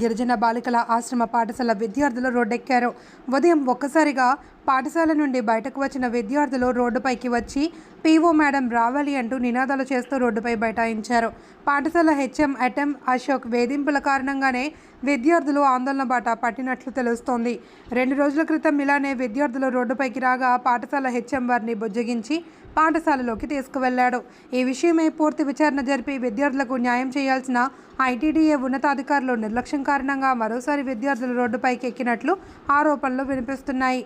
గిరిజన బాలికల ఆశ్రమ పాఠశాల విద్యార్థులు రోడ్డెక్కారు. ఉదయం ఒక్కసారిగా పాఠశాల నుండి బయటకు వచ్చిన విద్యార్థులు రోడ్డుపైకి వచ్చి పీఓ మేడం రావాలి అంటూ నినాదాలు చేస్తూ రోడ్డుపై బైఠాయించారు. పాఠశాల హెచ్ఎం అటెం అశోక్ వేధింపుల కారణంగానే విద్యార్థులు ఆందోళన బాట పట్టినట్లు తెలుస్తోంది. రెండు రోజుల క్రితం ఇలానే విద్యార్థులు రోడ్డుపైకి రాగా పాఠశాల హెచ్ఎం వారిని బుజ్జగించి పాఠశాలలోకి తీసుకువెళ్ళాడు. ఈ విషయమై పూర్తి విచారణ జరిపి విద్యార్థులకు న్యాయం చేయాల్సిన ఐటీడీఏ ఉన్నతాధికారులు నిర్లక్ష్యం కారణంగా మరోసారి విద్యార్థులు రోడ్డుపైకి ఎక్కినట్లు ఆరోపణలు వినిపిస్తున్నాయి.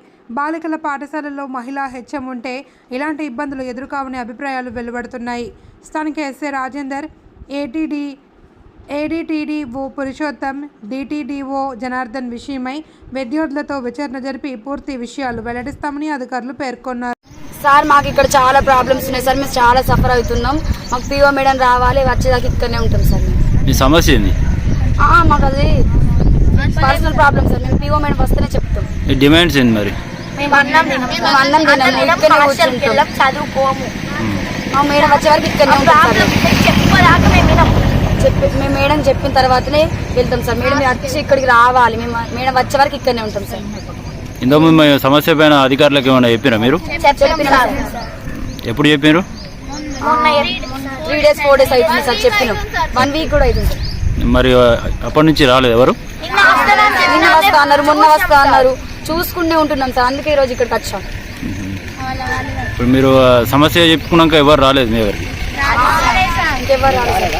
బాలికల పాఠశాలల్లో మహిళా హెచ్ఎం ఉంటే ఇలాంటి ఇబ్బందులు ఎదురుకావని అభిప్రాయాలు వెలువడుతున్నాయి. స్థానిక SA Rajender ATD ADTDO Purushottam DTDO Janardhan విషయమై విద్యార్థులతో విచారణ జరిపి పూర్తి విషయాలు వెల్లడిస్తామని అధికారులు పేర్కొన్నారు. సార్ మాకు ఇక్కడ చాలా ప్రాబ్లమ్స్ ఉన్నాయి. సార్ మేము చాలా సఫర్ అవుతున్నాం. మాకు పీఓ మేడం రావాలి వచ్చేదాకా ఇక్కడనే ఉంటాం సార్ మీ సమస్య ఏంది? ఆ, మాకు అది పర్సనల్ ప్రాబ్లమ్ సార్. మేము పీఓ మేడం వస్తేనే చెప్తాం. డిమాండ్స్ ఏంది మరి? మేము అన్నం తినం. మేము అన్నం తినం. మేము ఇక్కడనే కూర్చుంటాం చదువుకోము. మా మేడం వచ్చే వరకు ఇక్కడనే ఉంటాం సార్. మేము. చెప్పదాకా మేము వినం. చెప్పి మేము మేడం చెప్పిన తర్వాతనే వెళ్తాం సార్. మేడం మీరు వచ్చి ఇక్కడికి రావాలి. మేము మేడం వచ్చే వరకు ఇక్కడనే ఉంటాం సార్. ఇంతకు మీ సమస్య పైన అధికారులకు ఏమైనా మీరు? చెప్పినాం సార్. ఎప్పుడు చెప్పారు త్రీ డేస్ ఫోర్ డేస్ అవుతుంది సార్. చెప్పినాం. వన్ వీక్ కూడా అవుతుంది సార్. మరి అప్పటి నుంచి రాలేదు ఎవరు? నిన్న వస్తా అన్నారు మొన్న వస్తా అన్నారు. చూసుకుంటూ ఉంటున్నాం సార్. అందుకే ఈ రోజు ఇక్కడికి వచ్చాం. ఇప్పుడు మీరు సమస్య చెప్పుకున్నాక ఎవరు రాలేదు మీ ఎవరికి? ఇంకెవ్వరు రాలేదు